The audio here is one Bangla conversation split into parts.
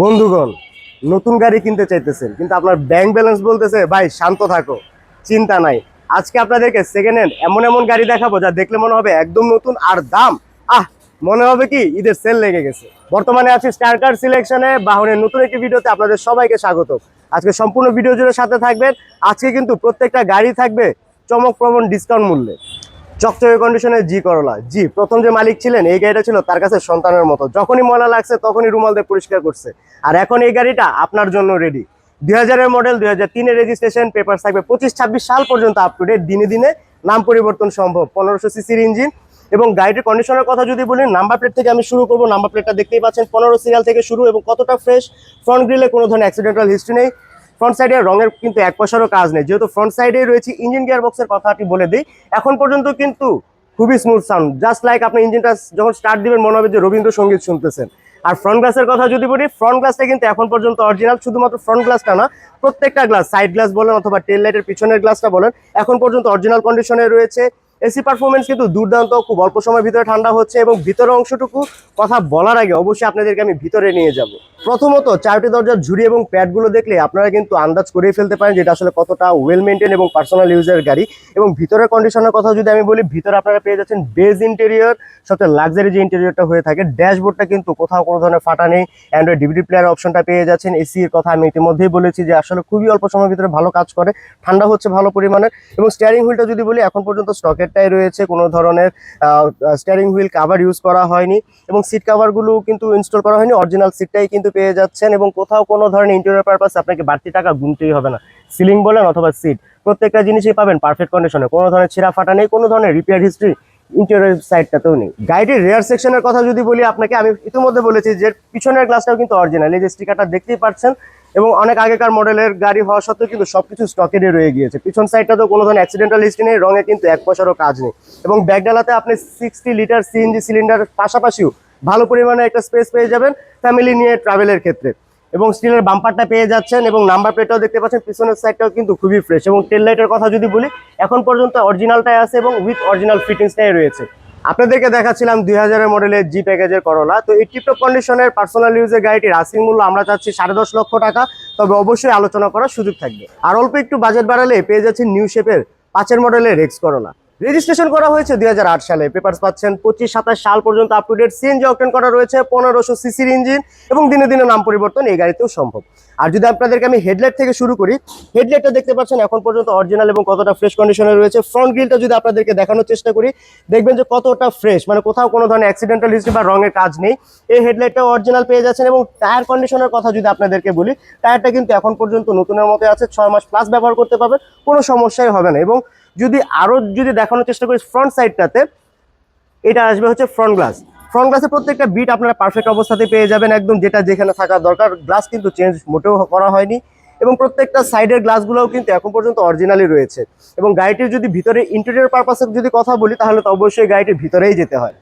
বন্ধুগণ, নতুন গাড়ি কিনতে চাইতেছেন, কিন্তু আপনার ব্যাংক ব্যালেন্স বলতেছে, ভাই, শান্ত থাকো, চিন্তা নাই। আজকে আপনাদেরকে সেকেন্ড হ্যান্ড এমন এমন গাড়ি দেখাবো যা দেখলে মনে হবে একদম নতুন আর দাম। আহ, মনে হবে কি, ঈদের সেল লেগে গেছে। বর্তমানে আছি স্টার কার সিলেকশনে বাহনের নতুন একটি ভিডিওতে আপনাদের সবাইকে স্বাগত। আজকে সম্পূর্ণ ভিডিও জুড়ে সাথে থাকবেন। আজকে কিন্তু প্রত্যেকটা গাড়ি থাকবে চমকপ্রবণ ডিসকাউন্ট মূল্যে। চকচকে কন্ডিশনের জি করলা। জি, প্রথম যে মালিক ছিলেন, এই গাড়িটা ছিল তার কাছে সন্তানের মতো। যখনই ময়লা লাগছে, তখনই রুমাল দিয়ে পরিষ্কার করছে। আর এখন এই গাড়িটা আপনার জন্য রেডি দুই হাজারের মডেল দুই হাজার তিনের রেজিস্ট্রেশন পেপার থাকবে পঁচিশ, ছাব্বিশ সাল পর্যন্ত আপ টু ডেট দিনে দিনে নাম পরিবর্তন সম্ভব। পনেরোশো সিসির ইঞ্জিন এবং গাড়িটির কন্ডিশনের কথা যদি বলি নাম্বার প্লেট থেকে আমি শুরু করব। নাম্বার প্লেটটা দেখতেই পাচ্ছেন, পনেরো সিরিয়াল থেকে শুরু এবং কতটা ফ্রেশ ফ্রন্ট গ্রিলে কোনো ধরনের অ্যাক্সিডেন্টাল হিস্ট্রি নেই। ফ্রন্ট সাইডে রঙের কিন্তু এক পয়সারও কাজ নেই। যেহেতু ফ্রন্ট সাইডে রয়েছে ইঞ্জিন গিয়ার বক্সের কথাটি বলে দিই। এখন পর্যন্ত কিন্তু খুবই স্মুথ সাউন্ড জাস্ট লাইক আপনি ইঞ্জিনটা যখন স্টার্ট দিবেন, মনে হবে যে রবীন্দ্রসঙ্গীত শুনতেছেন। আর ফ্রন্ট গ্লাসের কথা যদি বলি ফ্রন্ট গ্লাসটা কিন্তু এখন পর্যন্ত অরিজিনাল শুধুমাত্র ফ্রন্ট গ্লাসটা না, প্রত্যেকটা গ্লাস সাইড গ্লাস বলেন অথবা টেল লাইটের পিছনের গ্লাসটা বলেন, এখন পর্যন্ত অরিজিনাল কন্ডিশনে রয়েছে। এসি পারফরমেন্স কিন্তু দুর্দান্ত, খুব অল্প সময়ের ভিতরে ঠান্ডা হচ্ছে এবং ভিতরের অংশটুকু কথা বলার আগে অবশ্যই আপনাদেরকে আমি ভিতরে নিয়ে যাব। প্রথমত চারটি দরজার ঝুড়ি এবং প্যাডগুলো দেখলে আপনারা কিন্তু আন্দাজ করেই ফেলতে পারেন যেটা আসলে কতটা ওয়েল মেনটেন এবং পার্সোনাল ইউজের গাড়ি। এবং ভিতরের কন্ডিশনের কথা যদি আমি বলি, ভিতরে আপনারা পেয়ে যাচ্ছেন বেজ ইন্টেরিয়র সবচেয়ে লাক্সারি যে ইন্টেরিয়রটা হয়ে থাকে ড্যাশবোর্ডটা কিন্তু কোথাও কোনো ধরনের ফাটা নেই। অ্যান্ড্রয়েড ডিভিডি প্লেয়ার অপশনটা পেয়ে যাচ্ছেন। এসি এর কথা আমি ইতিমধ্যেই বলেছি যে আসলে খুবই অল্প সময়ের ভিতরে ভালো কাজ করে, ঠান্ডা হচ্ছে ভালো পরিমাণে এবং স্টিয়ারিং হুইলটা যদি বলি, এখন পর্যন্ত স্টকেরটাই রয়েছে, কোনো ধরনের স্টিয়ারিং হুইল কাভার ইউজ করা হয়নি এবং সিট কাভারগুলো কিন্তু ইনস্টল করা হয়নি অরিজিনাল সিটটাই কিন্তু পেয়ে যাচ্ছেন এবং কোথাও কোনো ধরনের ইন্টেরিয়র পারপাস আপনাকে বাড়তি টাকা গুনতেই হবে না। সিলিং বলেন অথবা সিট প্রত্যেকটা জিনিসই পাবেন পারফেক্ট কন্ডিশনে কোনো ধরনের ছেঁড়া ফাটা নেই, কোনো ধরনের রিপেয়ার হিস্ট্রি ইন্টেরিয়র সাইডটাতেও নেই। গাড়ির রেয়ার সেকশনের কথা যদি বলি আপনাকে, আমি ইতিমধ্যে বলেছি যে পিছনের গ্লাসটাও কিন্তু অরিজিনাল এই যে স্টিকারটা দেখতেই পাচ্ছেন এবং অনেক আগেকার মডেলের গাড়ি হওয়া সত্ত্বেও কিন্তু সবকিছু স্টকেরই রয়ে গিয়েছে। পিছন সাইডটাতেও কোনো ধরনের অ্যাক্সিডেন্টাল হিস্ট্রি নেই, রঙে কিন্তু এক পয়সারও কাজ নেই। এবং ব্যাগডালাতে আপনি সিক্সটি লিটার সিএনজি সিলিন্ডার পাশাপাশিও ভালো পরিমাণে একটা স্পেস পেয়ে যাবেন ফ্যামিলি নিয়ে ট্রাভেলের ক্ষেত্রে। এবং স্টিলের বাম্পারটা পেয়ে যাচ্ছেন এবং নাম্বার প্লেটটাও দেখতে পাচ্ছেন, পিছনের সাইডটাও কিন্তু খুবই ফ্রেশ এবং টেল লাইটের কথা যদি বলি, এখন পর্যন্ত অরিজিনালটাই আছে এবং উইথ অরিজিনাল ফিটিংসটাই রয়েছে। আপনাদেরকে দেখাচ্ছিলাম দুই হাজারের মডেলের জি প্যাকেজের করোলা তো এই টিপটপ কন্ডিশনের পার্সোনাল ইউজের গাড়িটির আসিং মূল্য আমরা চাচ্ছি সাড়ে দশ লক্ষ টাকা। তবে অবশ্যই আলোচনা করার সুযোগ থাকবে। আর অল্প একটু বাজেট বাড়ালে পেয়ে যাচ্ছেন নিউ শেপের পাঁচের মডেলের রেক্স করলা রেজিস্ট্রেশন করা হয়েছে দুই হাজার আট সালে। পেপারস পাচ্ছেন পঁচিশ, সাতাশ সাল পর্যন্ত আপ টু ডেট সিএনজি অপটেন করা রয়েছে, পনেরোশো সিসির ইঞ্জিন এবং দিনে দিনে নাম পরিবর্তন এই গাড়িতেও সম্ভব। আর যদি আপনাদেরকে আমি হেডলাইট থেকে শুরু করি হেডলাইটটা দেখতে পাচ্ছেন এখন পর্যন্ত অরিজিনাল এবং কতটা ফ্রেশ কন্ডিশনে রয়েছে। ফ্রন্ট গ্রিলটা যদি আপনাদেরকে দেখানোর চেষ্টা করি, দেখবেন যে কতটা ফ্রেশ মানে কোথাও কোনো ধরনের অ্যাক্সিডেন্টাল হিস্ট্রি বা রঙের কাজ নেই। এই হেডলাইটটা অরিজিনাল পেয়ে যাচ্ছেন এবং টায়ার কন্ডিশনের কথা যদি আপনাদেরকে বলি টায়ারটা কিন্তু এখন পর্যন্ত নতুনের মতো আছে, ছয় মাস প্লাস ব্যবহার করতে পারবেন, কোনো সমস্যাই হবে না। এবং যদি আরও যদি দেখানোর চেষ্টা করি ফ্রন্ট সাইডটাতে এটা আসবে হচ্ছে ফ্রন্ট গ্লাস ফ্রন্ট গ্লাসের প্রত্যেকটা বিট আপনারা পারফেক্ট অবস্থাতে পেয়ে যাবেন একদম যেটা যেখানে থাকা দরকার। গ্লাস কিন্তু চেঞ্জ মোটেও করা হয়নি এবং প্রত্যেকটা সাইডের গ্লাসগুলোও কিন্তু এখন পর্যন্ত অরিজিনালি রয়েছে। এবং গাড়িটির যদি ভিতরে ইন্টেরিয়র পারপাসে যদি কথা বলি, তাহলে তো অবশ্যই গাড়িটির ভিতরেই যেতে হয়।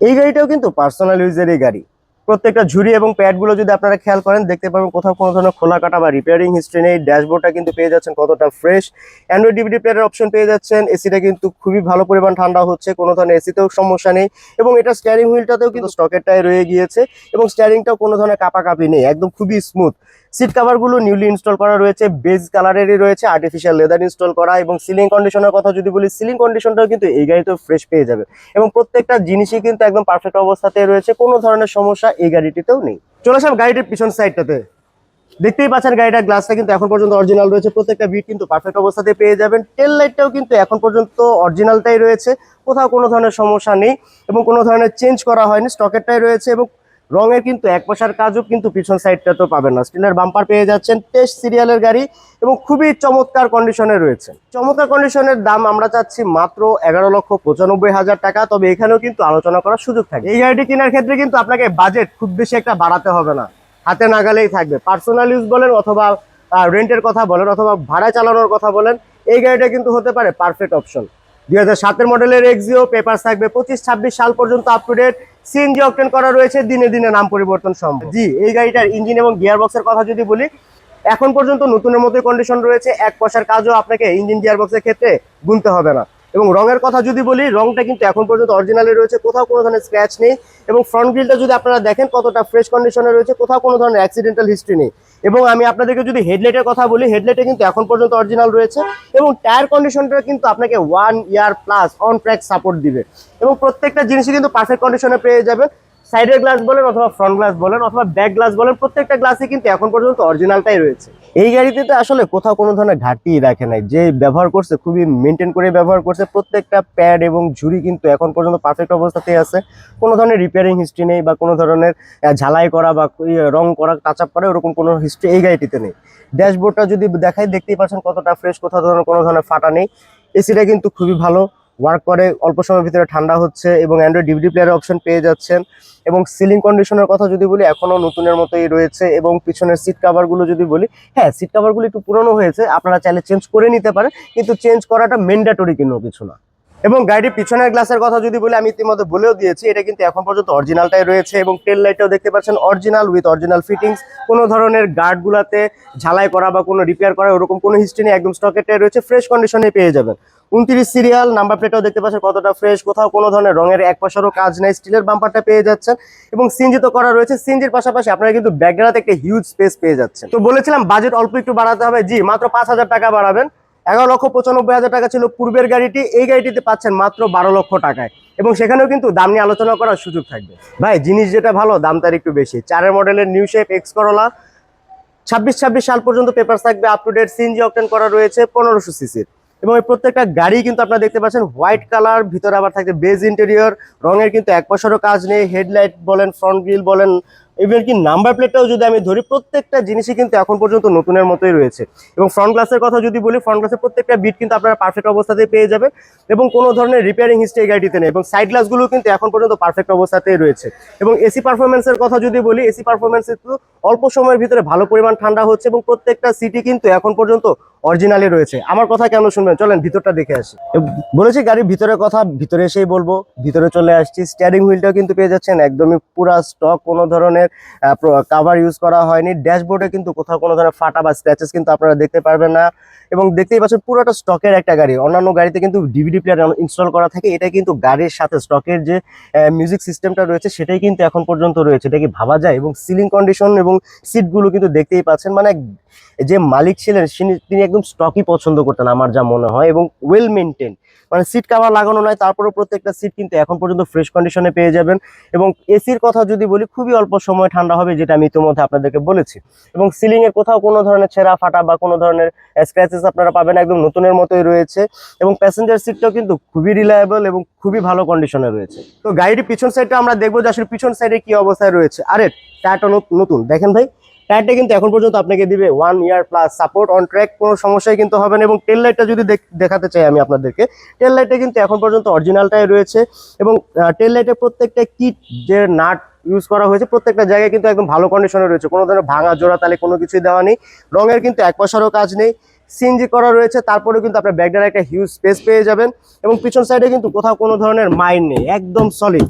এই গাড়িটাও কিন্তু পার্সোনাল ইউজেরই গাড়ি। প্রত্যেকটা ঝুড়ি এবং প্যাডগুলো যদি আপনারা খেয়াল করেন, দেখতে পাবেন কোথাও কোনো ধরনের খোলা কাটা বা রিপেয়ারিং হিস্ট্রি নেই। ড্যাশবোর্ডটা কিন্তু পেয়ে যাচ্ছেন কতটা ফ্রেশ অ্যান্ড্রয়েড ডিভিডি প্লেয়ারের অপশন পেয়ে যাচ্ছেন। এসিটা কিন্তু খুবই ভালো পরিমাণ ঠান্ডা হচ্ছে, কোনো ধরনের এসিতেও সমস্যা নেই। এবং এটা স্টিয়ারিং হুইলটাতেও কিন্তু স্টকেরটাই রয়ে গিয়েছে এবং স্টিয়ারিংটাও কোনো ধরনের কাপাকাপি নেই, একদম খুবই স্মুথ সিট কাভারগুলো নিউলি ইনস্টল করা রয়েছে বেজ কালারেরই রয়েছে আর্টিফিশিয়াল লেদার ইনস্টল করা এবং সিলিং কন্ডিশনের কথা যদি বলি সিলিং কন্ডিশনটাও কিন্তু এই গাড়িতেও ফ্রেশ পেয়ে যাবে এবং প্রত্যেকটা জিনিসই কিন্তু একদম পারফেক্ট অবস্থাতে রয়েছে, কোনো ধরনের সমস্যা এই গাড়িটিতেও নেই। চলে আসলাম গাড়িটির পিছন সাইডটাতে দেখতেই পাচ্ছেন গাড়িটার গ্লাসটা কিন্তু এখন পর্যন্ত অরিজিনাল রয়েছে, প্রত্যেকটা বিট কিন্তু পারফেক্ট অবস্থাতে পেয়ে যাবেন। টেল লাইটটাও কিন্তু এখন পর্যন্ত অরিজিনালটাই রয়েছে, কোথাও কোনো ধরনের সমস্যা নেই এবং কোনো ধরনের চেঞ্জ করা হয়নি স্টকেরটাই রয়েছে এবং রঙের কিন্তু এক পয়সার কাজও কিন্তু পিছন সাইডটা তো পাবেন না। স্টিলের বাম্পার পেয়ে যাচ্ছেন টেস্ট সিরিয়ালের গাড়ি এবং খুবই চমৎকার কন্ডিশনে রয়েছে। চমৎকার কন্ডিশনের দাম আমরা চাচ্ছি মাত্র এগারো লক্ষ পঁচানব্বই হাজার টাকা, তবে এখানেও কিন্তু আলোচনা করার সুযোগ থাকে। এই গাড়িটি কেনার ক্ষেত্রে কিন্তু আপনাকে বাজেট খুব বেশি একটা বাড়াতে হবে না। হাতে নাগালেই থাকবে। পার্সোনাল ইউজ বলেন অথবা রেন্টের কথা বলেন অথবা ভাড়া চালানোর কথা বলেন, এই গাড়িটা কিন্তু হতে পারে পারফেক্ট অপশন দুই হাজার মডেলের এক্সিও পেপার থাকবে। পঁচিশ, ছাব্বিশ সাল পর্যন্ত আপ সিএনজি অপটেন করা রয়েছে। দিনে দিনে নাম পরিবর্তন সম্ভব। জি, এই গাড়িটার ইঞ্জিন এবং গিয়ার বক্সের কথা যদি বলি, এখন পর্যন্ত নতুনের মতোই কন্ডিশন রয়েছে। এক পয়সার কাজও আপনাকে ইঞ্জিন গিয়ার বক্সের ক্ষেত্রে গুনতে হবে না। এবং রঙের কথা যদি বলি রংটা কিন্তু এখন পর্যন্ত অরিজিনালে রয়েছে। কোথাও কোনো ধরনের স্ক্র্যাচ নেই। এবং ফ্রন্ট গ্রিলটা যদি আপনারা দেখেন, কতটা ফ্রেশ কন্ডিশনে রয়েছে। কোথাও কোনো ধরনের অ্যাক্সিডেন্টাল হিস্ট্রি নেই। এবং আমি আপনাদেরকে যদি হেডলাইটের কথা বলি হেডলাইটে কিন্তু এখন পর্যন্ত অরিজিনাল রয়েছে এবং টায়ার কন্ডিশনটা কিন্তু আপনাকে one year plus on track support দিবে। এবং প্রত্যেকটা জিনিসই কিন্তু পারফেক্ট কন্ডিশনে পেয়ে যাবেন। সাইডের গ্লাস বলেন অথবা ফ্রন্ট গ্লাস বলেন অথবা ব্যাক গ্লাস বলেন, প্রত্যেকটা গ্লাসই কিন্তু এখন পর্যন্ত অরিজিনালটাই রয়েছে। এই গাড়িতে তো আসলে কোথাও কোনো ধরনের ঘাটতি রাখে নাই। যে ব্যবহার করছে, খুবই মেনটেন করে ব্যবহার করছে, প্রত্যেকটা প্যাড এবং ঝুড়ি কিন্তু এখন পর্যন্ত পারফেক্ট অবস্থাতেই আছে। কোনো ধরনের রিপেয়ারিং হিস্ট্রি নেই বা কোনো ধরনের ঝালাই করা বা রং করা টাচ আপ করা, ওরকম কোনো হিস্ট্রি এই গাড়িটিতে নেই। ড্যাশবোর্ডটা যদি দেখাই, দেখতেই পাচ্ছেন কতটা ফ্রেশ কোথাও ধরনের কোনো ধরনের ফাটা নেই। এসিটা কিন্তু খুবই ভালো। ওয়ার্ক করে, অল্প সময়ের ভিতরে ঠান্ডা হচ্ছে এবং অ্যান্ড্রয়েড ডিভিডি প্লেয়ারের অপশন পেয়ে যাচ্ছেন। এবং সিলিং কন্ডিশনের কথা যদি বলি এখনও নতুনের মতোই রয়েছে এবং পিছনের সিট কাভারগুলো যদি বলি হ্যাঁ সিট কাভারগুলো একটু পুরনো হয়েছে, আপনারা চাইলে চেঞ্জ করে নিতে পারেন, কিন্তু চেঞ্জ করাটা ম্যান্ডেটরি কোনো কিছু না। এবং গাড়ির পিছনের গ্লাসের কথা যদি বলি, আমি ইতিমধ্যে বলেও দিয়েছি, এটা কিন্তু এখন পর্যন্ত অরিজিনালটাই রয়েছে এবং টেল লাইটটাও দেখতে পাচ্ছেন অরিজিনাল উইথ অরিজিনাল ফিটিংস কোনো ধরনের গার্ডগুলোতে ঝালাই করা বা কোনো রিপেয়ার করা, ওরকম কোনো হিস্ট্রি নেই, একদম স্টকেটাই রয়েছে ফ্রেশ কন্ডিশনে পেয়ে যাবেন। উনত্রিশ সিরিয়াল নাম্বার প্লেটটাও দেখতে পাচ্ছেন কতটা ফ্রেশ কোথাও কোনো ধরনের রঙের এক পাশেরও কাজ নেই স্টিলের বাম্পারটা পেয়ে যাচ্ছেন। এবং সিনজি তো করা রয়েছে সিনজির পাশাপাশি আপনারা কিন্তু ব্যাকগ্রাউন্ডে একটা হিউজ স্পেস পেয়ে যাচ্ছেন। তো বলেছিলাম বাজেট অল্প একটু বাড়াতে হবে, জি, মাত্র পাঁচ হাজার টাকা বাড়াবেন। এগারো লক্ষ পঁচানব্বই হাজার টাকা ছিল পূর্বের গাড়িটি, এই গাড়িটিতে পাচ্ছেন মাত্র বারো লক্ষ টাকায়। এবং সেখানেও কিন্তু দাম নিয়ে আলোচনা করার সুযোগ থাকবে। ভাই, জিনিস যেটা ভালো, দাম তার একটু বেশি। চারের মডেলের নিউ শেপ এক্স করলা ছাব্বিশ ছাব্বিশ সাল পর্যন্ত পেপার থাকবে আপ টু ডেট সিএনজি অপটেন করা রয়েছে, পনেরোশো সিসির এবং এই প্রত্যেকটা গাড়ি কিন্তু আপনারা দেখতে পাচ্ছেন হোয়াইট কালার ভিতরে আবার থাকবে বেজ ইন্টেরিয়র রঙের কিন্তু এক পয়সারও কাজ নেই হেডলাইট বলেন ফ্রন্ট গ্রিল বলেন ইভেন কি নাম্বার প্লেটটাও যদি আমি ধরি, প্রত্যেকটা জিনিসই কিন্তু এখন পর্যন্ত নতুনের মতোই রয়েছে। এবং ফ্রন্ট গ্লাসের কথা যদি বলি ফ্রন্ট গ্লাসের প্রত্যেকটা বিট কিন্তু আপনারা পারফেক্ট অবস্থাতেই পেয়ে যাবেন এবং কোনো ধরনের রিপেয়ারিং হিস্ট্রি গাড়িতে নেই এবং সাইড গ্লাসগুলো কিন্তু এখন পর্যন্ত পারফেক্ট অবস্থাতেই রয়েছে। এবং এসি পারফরমেন্সের কথা যদি বলি এসি পারফরমেন্স একটু অল্প সময়ের ভিতরে ভালো পরিমাণ ঠান্ডা হচ্ছে এবং প্রত্যেকটা সিটি কিন্তু এখন পর্যন্ত অরিজিনালি রয়েছে। আমার কথা কেন শুনবেন? চলেন, ভিতরটা দেখে আসি। বলেছি গাড়ির ভিতরের কথা, ভিতরে এসেই বলব, ভিতরে চলে আসছি। স্টিয়ারিং হুইলটাও কিন্তু পেয়ে যাচ্ছেন, একদমই পুরা স্টক কোনো ধরনের কাভার ইউজ করা হয়নি। ড্যাশবোর্ডে কিন্তু কোথাও কোনো ধরনের ফাটা বা স্ক্র্যাচেস কিন্তু আপনারা দেখতে পারবেন না। এবং দেখতেই পাচ্ছেন, পুরোটা স্টকের একটা গাড়ি। অন্যান্য গাড়িতে কিন্তু ডিভিডি প্লেয়ার ইনস্টল করা থাকে। এটা কিন্তু গাড়ির সাথে স্টকের যে মিউজিক সিস্টেমটা রয়েছে, সেটাই কিন্তু এখন পর্যন্ত রয়েছে। এটা কি ভাবা যায়? এবং সিলিং কন্ডিশন এবং সিটগুলো কিন্তু দেখতেই পাচ্ছেন। মানে যে মালিক ছিলেন তিনি- তিনি একদম স্টকই পছন্দ করতেন আমার যা মনে হয় এবং ওয়েল মেনটেন মানে সিট কাভার লাগানো নয়, তারপরেও প্রত্যেকটা সিট কিন্তু এখন পর্যন্ত ফ্রেশ কন্ডিশনে পেয়ে যাবেন এবং এসির কথা যদি বলি, খুবই অল্প সময় ঠান্ডা হবে যেটা আমি ইতিমধ্যে আপনাদেরকে বলেছি। এবং সিলিং এর কোথাও কোনো ধরনের ছেঁড়া ফাটা বা কোনো ধরনের স্ক্র্যাচেস আপনারা পাবেন একদম নতুনের মতোই রয়েছে এবং প্যাসেঞ্জার সিটটাও কিন্তু খুবই রিলায়েবল এবং খুবই ভালো কন্ডিশনে রয়েছে। তো গাড়িটির পিছন সাইডটা আমরা দেখব যে আসলে পিছন সাইডে কি অবস্থায় রয়েছে। আরে নত- নতুন, দেখেন ভাই। টায়ারটা কিন্তু এখন পর্যন্ত আপনাকে দিবে one year plus support on track কোনো সমস্যাই কিন্তু হবে না। এবং টেল লাইটটা যদি দেখ- দেখাতে চাই আমি আপনাদেরকে টেল লাইটটা কিন্তু এখন পর্যন্ত অরিজিনালটাই রয়েছে। এবং টেল লাইটের প্রত্যেকটা কিট যে নাট ইউজ করা হয়েছে, প্রত্যেকটা জায়গায় কিন্তু একদম ভালো কন্ডিশনে রয়েছে। কোনো ধরনের ভাঙা, জোড়া, তালে কোনো কিছুই দেওয়া নেই। রঙের কিন্তু এক পয়সারও কাজ নেই। সিএনজি করা রয়েছে তারপরেও কিন্তু আপনার ব্যাগডার একটা হিউজ স্পেস পেয়ে যাবেন। এবং পিছন সাইডে কিন্তু কোথাও কোনো ধরনের মাইন্ড নেই, একদম সলিড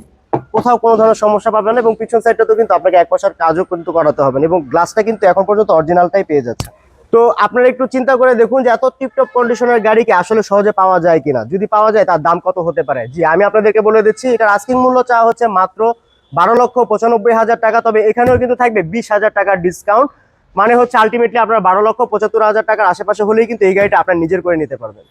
কোথাও কোনো ধরনের সমস্যা পাবেন এবং পিছন সাইডটাতেও কিন্তু আপনাকে এক পয়সার কাজও কিন্তু করাতে হবে এবং গ্লাসটা কিন্তু এখন পর্যন্ত অরিজিনালটাই পেয়ে যাচ্ছে তো আপনারা একটু চিন্তা করে দেখুন যে এত টিপটপ কন্ডিশনের গাড়ি কি আসলে সহজে পাওয়া যায় কিনা? যদি পাওয়া যায় তার দাম কত হতে পারে? জি, আমি আপনাদেরকে বলে দিচ্ছি, এটার আস্কিং মূল্য চাওয়া হচ্ছে মাত্র বারো লক্ষ পঁচানব্বই হাজার টাকা, তবে এখানেও কিন্তু থাকবে বিশ হাজার টাকার ডিসকাউন্ট মানে হচ্ছে আলটিমেটলি আপনার বারো লক্ষ পঁচাত্তর হাজার টাকার আশেপাশে হলেই কিন্তু এই গাড়িটা আপনার নিজের করে নিতে পারবেন।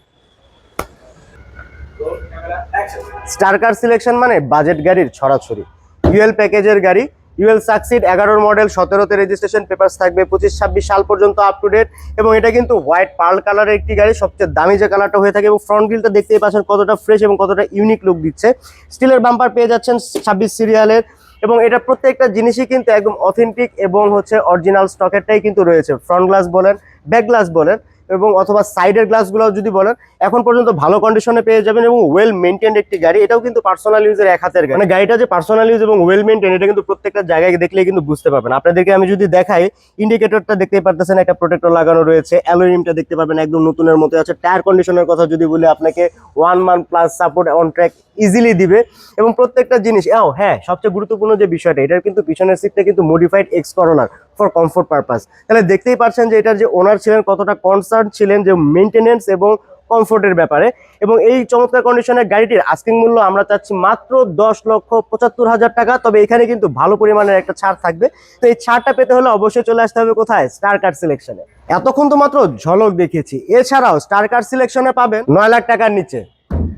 স্টার কার সিলেকশন মানে বাজেট গাড়ির ছড়াছড়ি। ইউএল প্যাকেজের গাড়ি ইউএল সাকসিড এগারোর মডেল সতেরোতে রেজিস্ট্রেশন পেপারস থাকবে, পঁচিশ, ছাব্বিশ সাল পর্যন্ত আপ টু ডেট এবং এটা কিন্তু হোয়াইট পার্ল কালারের একটি গাড়ি, সবচেয়ে দামি যে কালারটা হয়ে থাকে এবং ফ্রন্ট গ্রিলটা দেখতেই পাচ্ছেন কতটা ফ্রেশ এবং কতটা ইউনিক লুক দিচ্ছে। স্টিলের বাম্পার পেয়ে যাচ্ছেন ছাব্বিশ সিরিয়ালের এবং এটা প্রত্যেকটা জিনিসই কিন্তু একদম অথেন্টিক এবং হচ্ছে অরিজিনাল স্টকেরটাই কিন্তু রয়েছে। ফ্রন্ট গ্লাস বলেন ব্যাক গ্লাস বলেন এবং অথবা সাইডের গ্লাসগুলো যদি বলেন, এখন পর্যন্ত ভালো কন্ডিশনে পেয়ে যাবেন এবং ওয়েল মেনটেন্ড একটি গাড়ি। এটাও কিন্তু পার্সোনাল ইউজের এক হাতের গাড়ি। মানে গাড়িটা যে পার্সোনাল ইউজ এবং ওয়েল মেনটেন এটা কিন্তু প্রত্যেকটা জায়গায় দেখলে কিন্তু বুঝতে পারবেন। আপনাদেরকে আমি যদি দেখাই ইন্ডিকেটরটা দেখতেই পারতেছেন, একটা প্রোটেক্টর লাগানো রয়েছে অ্যালুমিনিয়ামটা দেখতে পাবেন, একদম নতুনের মতো আছে। টায়ার কন্ডিশনের কথা যদি বলি, আপনাকে one month plus support on track easily দিবে। এবং প্রত্যেকটা জিনিস, ও হ্যাঁ সবচেয়ে গুরুত্বপূর্ণ যে বিষয়টা, এটার কিন্তু পিছনের সিটটা কিন্তু মডিফাইড এক্স করোনার ফর কমফোর্ট পারপাস তাহলে দেখতেই পাচ্ছেন যে এটার যে ওনার ছিলেন, কতটা কনসার্ন ছিলেন যে মেনটেনেন্স এবং কমফোর্টের ব্যাপারে। এবং এই চমৎকার কন্ডিশনের গাড়িটির আস্কিং মূল্য আমরা চাচ্ছি মাত্র দশ লক্ষ পঁচাত্তর হাজার টাকা। তবে এখানে কিন্তু ভালো পরিমাণের একটা ছাড় থাকবে। তো এই ছাড়টা পেতে হলে অবশ্যই চলে আসতে হবে কোথায়? স্টার কার্ড সিলেকশনে এতক্ষণ তো মাত্র ঝলক দেখিয়েছি এছাড়াও স্টার কার্ড সিলেকশনে পাবেন নয় লাখ টাকার নিচে।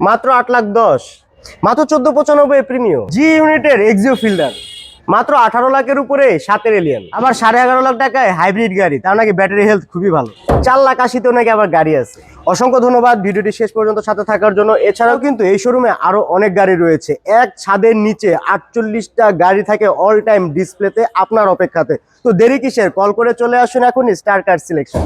মাত্র আট লাখ দশ। মাত্র চোদ্দ পঁচানব্বই প্রিমিয়াম জি ইউনিটের এক্সিও ফিল্ডার মাত্র আঠারো লাখের উপরে সাতের এলিয়ান আবার সাড়ে এগারো লাখ টাকায় হাইব্রিড গাড়ি, তার নাকি ব্যাটারি হেলথ খুবই ভালো। চার লাখ আশিতেও নাকি আবার গাড়ি আছে। অসংখ্য ধন্যবাদ ভিডিওটি শেষ পর্যন্ত সাথে থাকার জন্য। এছাড়াও কিন্তু এই শোরুমে আরও অনেক গাড়ি রয়েছে। এক ছাদের নিচে আটচল্লিশটা গাড়ি থাকে অল টাইম ডিসপ্লেতে আপনার অপেক্ষাতে। তো দেরি কিসের? কল করে চলে আসুন এখনই স্টার কার সিলেকশন